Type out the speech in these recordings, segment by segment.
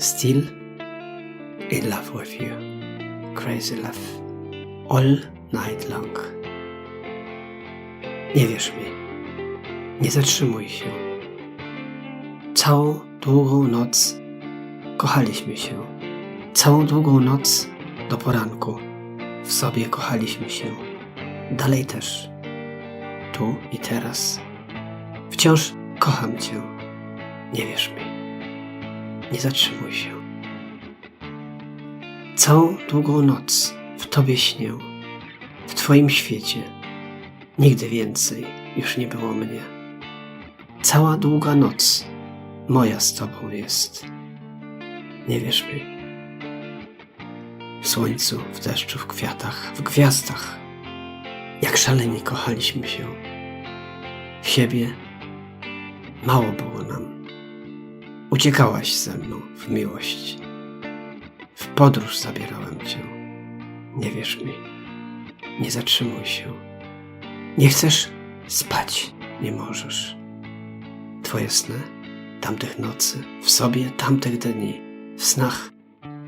Still in love with you. Crazy love. All night long. Nie wierz mi. Nie zatrzymuj się. Całą długą noc kochaliśmy się. Całą długą noc do poranku w sobie kochaliśmy się. Dalej też. Tu i teraz. Wciąż kocham cię. Nie wierz mi. Nie zatrzymuj się. Całą długą noc w Tobie śnię, w Twoim świecie. Nigdy więcej już nie było mnie. Cała długa noc moja z Tobą jest. Nie wierz mi. W słońcu, w deszczu, w kwiatach, w gwiazdach. Jak szaleni kochaliśmy się. W siebie mało było nam. Uciekałaś ze mną w miłość. W podróż zabierałem cię. Nie wierz mi. Nie zatrzymuj się. Nie chcesz spać, nie możesz. Twoje sny tamtych nocy, w sobie tamtych dni, w snach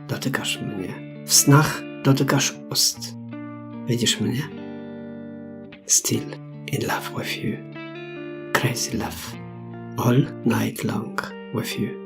dotykasz mnie, w snach dotykasz ust. Widzisz mnie? Still in love with you. Crazy love. All night long with you.